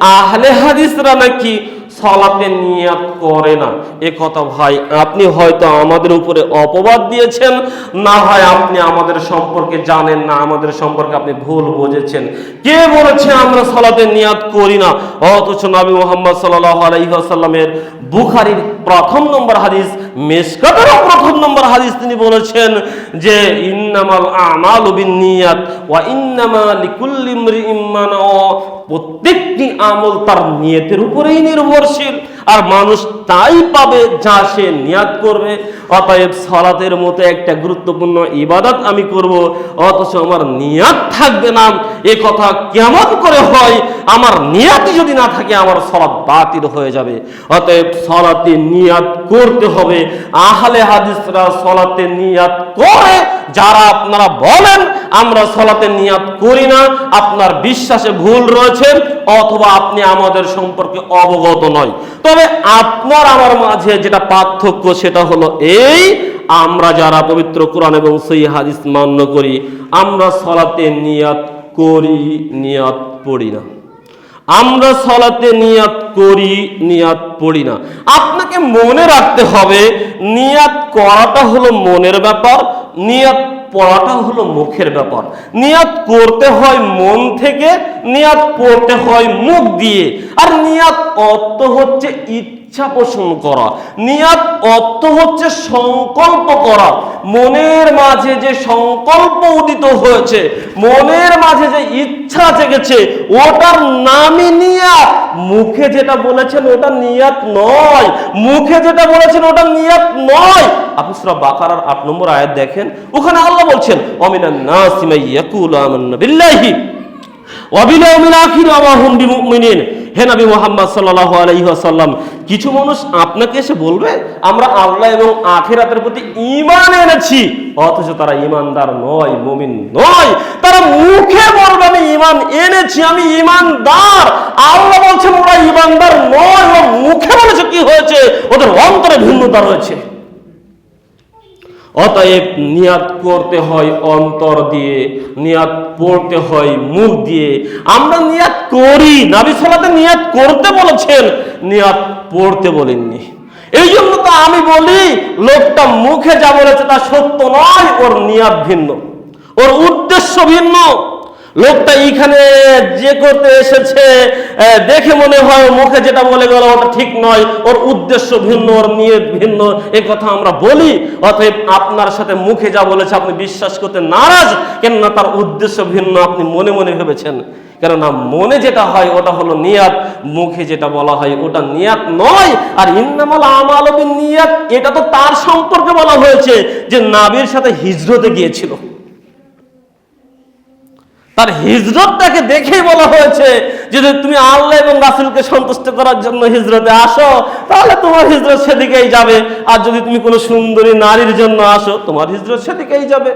আহলে হাদিসরা নাকি সলাতে নিয়াত করে না। এ কথা ভাই, আপনি হয়তো আমাদের উপরে অপবাদ দিয়েছেন, না হয় আপনি আমাদের সম্পর্কে জানেন না, আমাদের সম্পর্কে আপনি ভুল বুঝেছেন। কে বলেছে আমরা সলাতে নিয়াত করি না? অথচ নবী মোহাম্মদ সাল্লাহ আলাইসাল্লামের বুখারির প্রথম নম্বর হাদিস মেসকাতেরও প্রথম নম্বর হাদিস তিনি বলেছেন যে, ইন্নামাল আমাল বিনিয়াত ওয়া ইন্নামা লিকুল্লি নাওয়া। প্রত্যেকটি আমল তার নিয়তের উপরেই নির্ভরশীল আর মানুষ তাই পাবে যা সে নিয়াত করবে। অতএব সালাতের মতো একটা গুরুত্বপূর্ণ ইবাদত আমি করব। অথচ আমার নিয়াত থাকবে না। এ কথা কেমন করে হয়? আমার নিয়াতই যদি না থাকে, আমার সলাৎ বাতিল হয়ে যাবে। অতএব সলাতে নিয়াত করতে হবে। আহলে হাদিসরা সলাতে নিয়াত করে যারা আপনারা বলেন, আমরা সলাতে নিয়াত করি না, আপনার বিশ্বাসে ভুল রয়েছে, অথবা আপনি আমাদের সম্পর্কে অবগত নয়। তবে আপনার, আমার মাঝে যেটা পার্থক্য, সেটা হলো এই, আমরা যারা পবিত্র কোরআন এবং সই হাদিস মান্য করি, আমরা সলাতে নিয়াত করি, নিয়াত পড়ি না। আমরা সলাতে নিয়াত করি, নিয়াত পড়ি না। আপনাকে মনে রাখতে হবে, নিয়াত করাটা হলো মনের ব্যাপার নিয়াত পড়াটা হলো মুখের ব্যাপার। নিয়াত করতে হয় মন থেকে, নিয়াত পড়তে হয় মুখ দিয়ে। আর নিয়াত অর্থ হচ্ছে ইচ্ছা পোষণ করা। নিয়াত অর্থ হচ্ছে সংকল্প করা। মনের মাঝে যে সংকল্প উদিত হয়েছে, মনের মাঝে যে ইচ্ছা জেগেছে, ওটার নামই নিয়াত মুখে যেটা বলেছেন ওটা নিয়াত নয়। মুখে যেটা বলেছেন ওটা নিয়াত নয়। আপনি সূরা বাকারার আট নম্বর আয়াত দেখেন, ওখানে আল্লাহ বলছেন, অমিনান নাসিমাই ইয়াকুলু আমান্না বিল্লাহি ওয়াবিল আখির আমাহুম বিমুমিনিন। হে নবী মোহাম্মদ সাল্লাল্লাহু আলাইহি ওয়াসাল্লাম, কিছু মানুষ আপনাকে এসে বলবে, আমরা আল্লাহ এবং আখিরাতের প্রতি ঈমান এনেছি, অথচ তারা ঈমানদার নয়, মুমিন নয়। তারা মুখে বলবে, আমি ঈমান এনেছি, আমি ঈমানদার। আল্লাহ বলছেন, ওরা ঈমানদার নয় মুখে বলেছে কি হয়েছে? ওদের অন্তরে ভিন্নতা রয়েছে। অতএব নিয়াত করতে হয় অন্তর দিয়ে, নিয়াত পড়তে হয় মুখ দিয়ে। আমরা নিয়াত করি, নাবি সালাতে নিয়াত করতে বলেছেন, নিয়াত পড়তে বলেননি। এই জন্য তো আমি বলি, লোকটা মুখে যা বলেছে তা সত্য নয়, ওর নিয়াত ভিন্ন, ওর উদ্দেশ্য ভিন্ন। লোকটা এখানে যে করতে এসেছে দেখে মনে হয় মুখে যেটা বলে গেল ওটা ঠিক নয়। ওর উদ্দেশ্য ভিন্ন, ওর নিয়ত ভিন্ন। এ কথা আমরা বলি, অতএব আপনার সাথে মুখে যা বলেছে আপনি বিশ্বাস করতে নারাজ, কেননা তার উদ্দেশ্য ভিন্ন, আপনি মনে মনে ভেবেছেন। কেননা মনে যেটা হয় ওটা হলো নিয়াত, মুখে যেটা বলা হয় ওটা নিয়াত নয়। আর ইন্নামাল আমাল নিয়াত এটা তো তার সম্পর্কে বলা হয়েছে যে নাবির সাথে হিজরতে গিয়েছিল। তার হিজরতটাকে দেখেই বলা হয়েছে যদি তুমি আল্লাহ এবং রাসুলকে সন্তুষ্ট করার জন্য হিজরতে আসো, তাহলে তোমার হিজরত সেদিকেই যাবে। আর যদি তুমি কোনো সুন্দরী নারীর জন্য আসো, তোমার হিজরত সেদিকেই যাবে।